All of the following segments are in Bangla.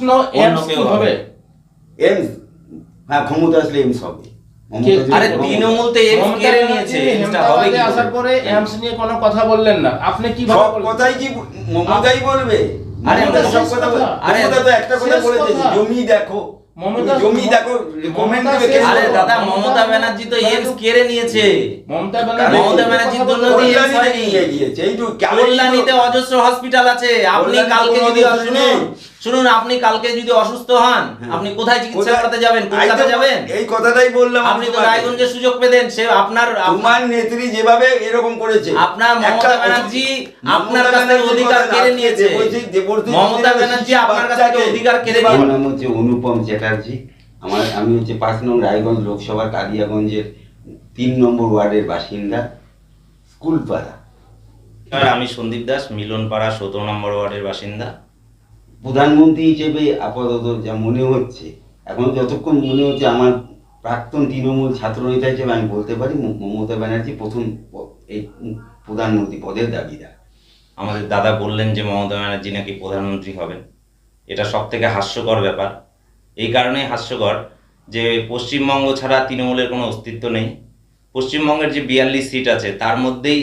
প্রশ্ন এমস কি হবে। হবে। এমস হ্যাঁ ক্ষমতা আসলে এমস হবে। মমতা কে- আরে তৃণমূল তো এমস কেড়ে ব্যানার্জি নিয়েছে এমসটা হবে কি আসার পরে এমস নিয়ে কোনো কথা বললেন না। আপনি কি ভাবে সব কথাই কি মমতাই বলবে? আরে মমতা সব কথা আরে তো একটা কথা বলেছে জমি দেখো। জমি দেখো রেকমেন্ড মমতা দেবে শেষ কেন? আরে দাদা মমতা ব্যানার্জি তো এমস কেড়ে নিয়েছে। মমতা আরে মমতা ব্যানার্জির জন্য এই তো কল্যাণীতে অজস্র হসপিটাল আছে। আপনি কালকে যদি শুনুন। শুনুন আপনি কালকে যদি অসুস্থ হন হ্যাঁ। আপনি কোথায় চিকিৎসা করাতে যাবেন? কলকাতা যাবেন? এই কথাটাই বললাম আপনি তো তোমাকে। রায়গঞ্জে সুযোগ পেতেন সে আপনার আপনার- নেত্রী যেভাবে এরকম করেছে। আপনার মমতা ব্যানার্জি আপনার কাছ অধিকার কেড়ে নিয়েছে। মমতা ব্যানার্জি আপনার কাছে থেকে অধিকার কেড়ে আমার নিয়েছে। নাম হচ্ছে অনুপম চ্যাটার্জি। আমার আমি হচ্ছে পাঁচ নম্বর রায়গঞ্জ লোকসভার কালিয়াগঞ্জের তিন নম্বর ওয়ার্ডের বাসিন্দা স্কুলপাড়া। আর আমি সন্দীপ দাস মিলনপাড়া সতেরো নম্বর ওয়ার্ডের বাসিন্দা। প্রধানমন্ত্রী হিসেবে আপাতত যা মনে হচ্ছে, এখন যতক্ষণ মনে হচ্ছে আমার প্রাক্তন তৃণমূল ছাত্রনেতা হিসেবে আমি বলতে পারি মমতা ব্যানার্জি প্রথম এই প্রধানমন্ত্রী পদের দাবিদার। আমাদের দাদা বললেন যে মমতা ব্যানার্জি নাকি প্রধানমন্ত্রী হবেন। এটা সব থেকে হাস্যকর ব্যাপার। এই কারণেই হাস্যকর যে পশ্চিমবঙ্গ ছাড়া তৃণমূলের কোনো অস্তিত্ব নেই। পশ্চিমবঙ্গের যে বিয়াল্লিশ সিট আছে, তার মধ্যেই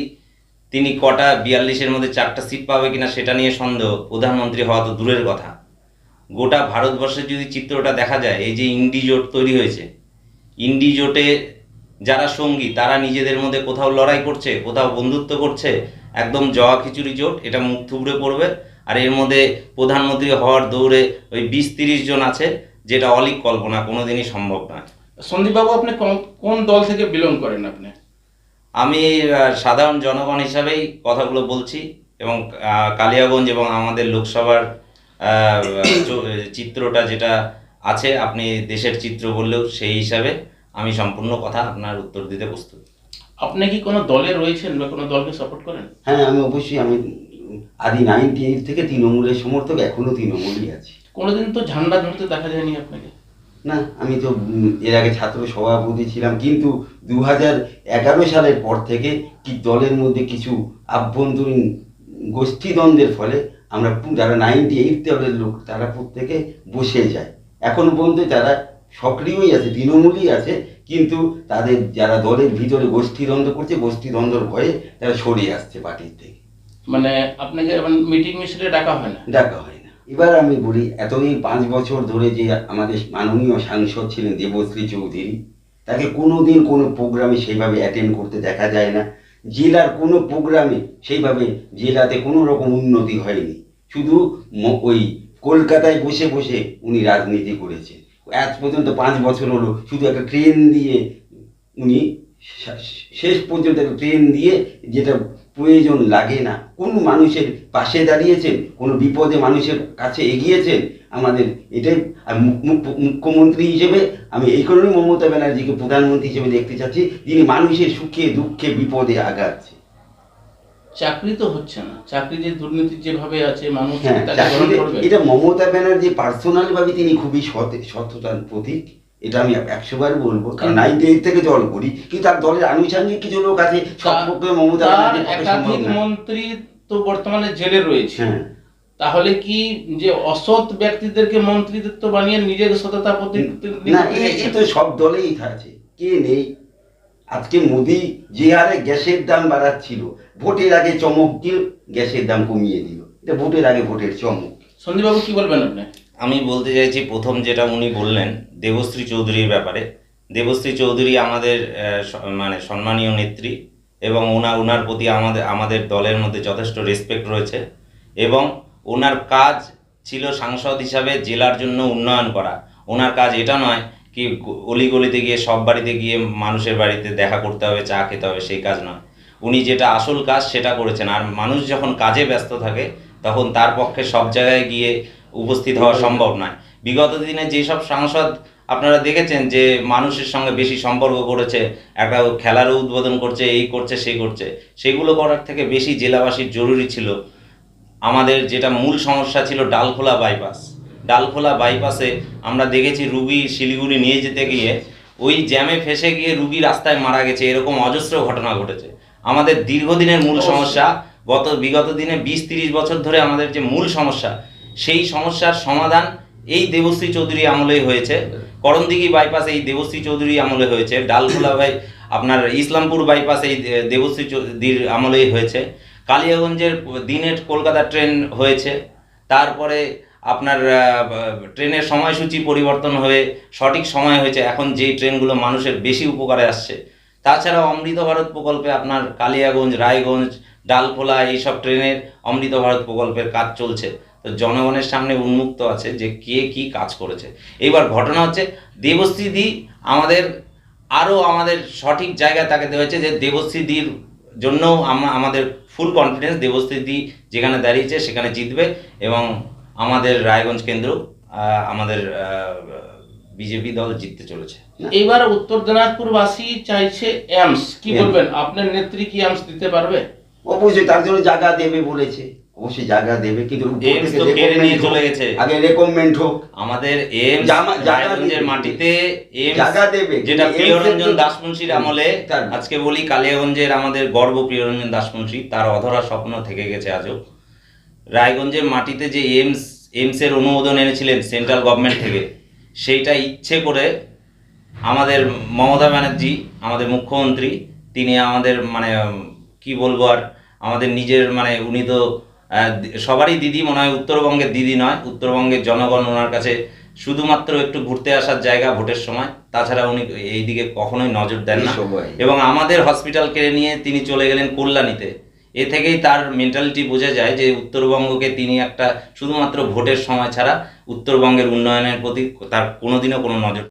তিনি কটা বিয়াল্লিশের মধ্যে চারটা সিট পাবে কিনা সেটা নিয়ে সন্দেহ। প্রধানমন্ত্রী হওয়া তো দূরের কথা। গোটা ভারতবর্ষের যদি চিত্রটা দেখা যায়, এই যে ইন্ডি জোট তৈরি হয়েছে, ইন্ডি জোটে যারা সঙ্গী, তারা নিজেদের মধ্যে কোথাও লড়াই করছে, কোথাও বন্ধুত্ব করছে, একদম জওয়া খিচুড়ি জোট, এটা মুখ থুবড়ে পড়বে। আর এর মধ্যে প্রধানমন্ত্রী হওয়ার দৌড়ে ওই বিশ তিরিশ জন আছে, যেটা অলিক কল্পনা, কোনোদিনই সম্ভব নয়। সন্দীপবাবু, আপনি কোন- কোন দল থেকে বিলং করেন আপনি? আমি সাধারণ জনগণ হিসাবেই কথাগুলো বলছি এবং কালিয়াগঞ্জ এবং আমাদের লোকসভার আহ, চিত্রটা যেটা আছে আপনি দেশের চিত্র বললেও সেই হিসাবে আমি সম্পূর্ণ কথা আপনার উত্তর দিতে প্রস্তুত। আপনি কি কোনো দলে রয়েছেন বা কোনো দলকে সাপোর্ট করেন? হ্যাঁ আমি অবশ্যই আমি আদি নাইনটি এইট থেকে তৃণমূলের সমর্থক এখনও তৃণমূলই আছি। কোনোদিন তো ঝান্ডা ধরতে দেখা যায়নি আপনাকে। না আমি তো এর আগে ছাত্র সভাপতি ছিলাম কিন্তু দু হাজার এগারো সালের পর থেকে কি দলের মধ্যে কিছু আভ্যন্তরীণ গোষ্ঠীদ্বন্দ্বের ফলে আমরা যারা নাইনটি এইট দলের লোক তারা প্রত্যেকে বসে যায়। এখনও পর্যন্ত তারা সক্রিয়ই আছে তৃণমূলই আছে কিন্তু তাদের যারা দলের ভিতরে গোষ্ঠীদ্বন্দ্ব করছে গোষ্ঠীদ্বন্দ্বর ভয়ে তারা সরে আসছে পার্টির থেকে। মানে আপনাকে মিটিং মিছিলে ডাকা হয় না? ডাকা হয়। এবার আমি বলি, এতদিন পাঁচ বছর ধরে যে আমাদের মাননীয় সাংসদ ছিলেন দেবশ্রী চৌধুরী, তাকে কোনোদিন কোনো প্রোগ্রামে সেইভাবে অ্যাটেন্ড করতে দেখা যায় না। জেলার কোনো প্রোগ্রামে সেইভাবে জেলাতে কোনো রকম উন্নতি হয়নি। শুধু ওই কলকাতায় বসে বসে উনি রাজনীতি করেছেন। আজ পর্যন্ত পাঁচ বছর হলো, শুধু একটা ট্রেন দিয়ে উনি শেষ পর্যন্ত একটা ট্রেন দিয়ে যেটা প্রয়োজন লাগে না। কোন মানুষের পাশে দাঁড়িয়েছেন কোনো বিপদে মানুষের কাছে এগিয়েছেন আমাদের এটাই মুখ্যমন্ত্রী হিসেবে আমি এই কারণেই মমতা ব্যানার্জিকে প্রধানমন্ত্রী হিসেবে দেখতে চাচ্ছি যিনি মানুষের সুখে দুঃখে বিপদে আগাচ্ছে চাকরি তো হচ্ছে না। চাকরি যে দুর্নীতি যেভাবে আছে মানুষ হ্যাঁ এটা মমতা ব্যানার্জি পার্সোনাল ভাবে তিনি খুবই সততার প্রতীক। এটা আমি একশো বার বলব কারণ নাইনটি এইট থেকে জল করি কিন্তু তার দলের আনুষঙ্গিক কিছু লোক আছে সব পক্ষে মমতা একাধিক মন্ত্রী তো বর্তমানে জেলে রয়েছে। হ্যাঁ। তাহলে কি যে অসৎ ব্যক্তিদেরকে মন্ত্রীত্ব বানিয়ে নিজের সততা প্রতি না তো সব দলেই আছে কে নেই? আজকে মোদি যে হারে গ্যাসের দাম বাড়াচ্ছিল ভোটের আগে চমক দিয়ে গ্যাসের দাম কমিয়ে দিল। এটা ভোটের আগে ভোটের চমক। সন্দীপবাবু কি বলবেন আপনি? আমি বলতে চাইছি প্রথম যেটা উনি বললেন, দেবশ্রী চৌধুরীর ব্যাপারে। দেবশ্রী চৌধুরী আমাদের মানে সম্মানীয় নেত্রী এবং ওনার ওনার প্রতি আমাদের আমাদের দলের মধ্যে যথেষ্ট রেসপেক্ট রয়েছে এবং ওনার কাজ ছিল সাংসদ হিসাবে জেলার জন্য উন্নয়ন করা। ওনার কাজ এটা নয় কি অলিগলিতে গিয়ে সব বাড়িতে গিয়ে মানুষের বাড়িতে দেখা করতে হবে, চা খেতে হবে, সেই কাজ নয়। উনি যেটা আসল কাজ সেটা করেছেন। আর মানুষ যখন কাজে ব্যস্ত থাকে, তখন তার পক্ষে সব জায়গায় গিয়ে উপস্থিত হওয়া সম্ভব নয়। বিগত দিনে যেসব সাংসদ আপনারা দেখেছেন যে মানুষের সঙ্গে বেশি সম্পর্ক করেছে একটা খেলারও উদ্বোধন করছে এই করছে সেই করছে সেগুলো করার থেকে বেশি জেলাবাসীর জরুরি ছিল। আমাদের যেটা মূল সমস্যা ছিল ডালখোলা বাইপাস ডালখোলা বাইপাসে আমরা দেখেছি রুগী শিলিগুড়ি নিয়ে যেতে গিয়ে ওই জ্যামে ফেসে গিয়ে রুগী রাস্তায় মারা গেছে এরকম অজস্র ঘটনা ঘটেছে। আমাদের দীর্ঘদিনের মূল সমস্যা গত বিগত দিনে বিশ তিরিশ বছর ধরে আমাদের যে মূল সমস্যা সেই সমস্যার সমাধান এই দেবশ্রী চৌধুরী আমলেই হয়েছে। করণদিঘি বাইপাস এই দেবশ্রী চৌধুরী আমলে হয়েছে। ডালখোলা ভাই আপনার ইসলামপুর বাইপাস এই দেবশ্রী চৌধুরীর আমলেই হয়েছে। কালিয়াগঞ্জের দিনের কলকাতা ট্রেন হয়েছে। তারপরে আপনার ট্রেনের সময়সূচি পরিবর্তন হয়ে সঠিক সময় হয়েছে। এখন যেই ট্রেনগুলো মানুষের বেশি উপকারে আসছে। তাছাড়াও অমৃত ভারত প্রকল্পে আপনার কালিয়াগঞ্জ, রায়গঞ্জ ডালখোলা এইসব ট্রেনের অমৃত ভারত প্রকল্পের কাজ চলছে। তো জনগণের সামনে উন্মুক্ত আছে যে কে কি কাজ করেছে। এবার ঘটনা হচ্ছে দেবশ্রীদি আমাদের আরও আমাদের সঠিক জায়গায় তাকে দেওয়া হয়েছে যে দেবশ্রীদির জন্য আমরা আমাদের ফুল কনফিডেন্স দেবশ্রীদি যেখানে দাঁড়িয়েছে সেখানে জিতবে এবং আমাদের রায়গঞ্জ কেন্দ্র আহ, আমাদের বিজেপি দল জিততে চলেছে। এবার উত্তর দিনাজপুরবাসী চাইছে এমস কি বলবেন? আপনার নেত্রী কি এমস দিতে পারবে? অবশ্যই তার জন্য জায়গা দেবে বলেছে। অবশ্যই জায়গা দেবে কিন্তু এমস তো কেড়ে নিয়ে চলে গেছে। আগে রেকমেন্ড হোক। আমাদের এমস রায়গঞ্জের মাটিতে এমস জায়গা দেবে যেটা প্রিয়রঞ্জন দাসমুন্সির আমলে আজকে বলি কালিয়াগঞ্জের আমাদের গর্ব প্রিয়রঞ্জন দাসমুন্সি তার অধরা স্বপ্ন থেকে গেছে আজও। রায়গঞ্জের মাটিতে যে এমস এমসের অনুমোদন এনেছিলেন সেন্ট্রাল গভর্নমেন্ট থেকে সেইটা ইচ্ছে করে আমাদের মমতা ব্যানার্জি আমাদের মুখ্যমন্ত্রী তিনি আমাদের মানে কি বলব আর আমাদের নিজের মানে উনি তো সবারই দিদি মনে হয় উত্তরবঙ্গের দিদি নয় উত্তরবঙ্গের জনগণ ওনার কাছে শুধুমাত্র একটু ঘুরতে আসার জায়গা ভোটের সময়। তাছাড়া উনি এই দিকে কখনোই নজর দেন না। এবং আমাদের হসপিটাল কেড়ে নিয়ে তিনি চলে গেলেন কল্যাণীতে। এ থেকেই তার মেন্টালিটি বোঝা যায় যে উত্তরবঙ্গকে তিনি একটা শুধুমাত্র ভোটের সময় ছাড়া উত্তরবঙ্গের উন্নয়নের প্রতি তার কোনোদিনও কোনো নজর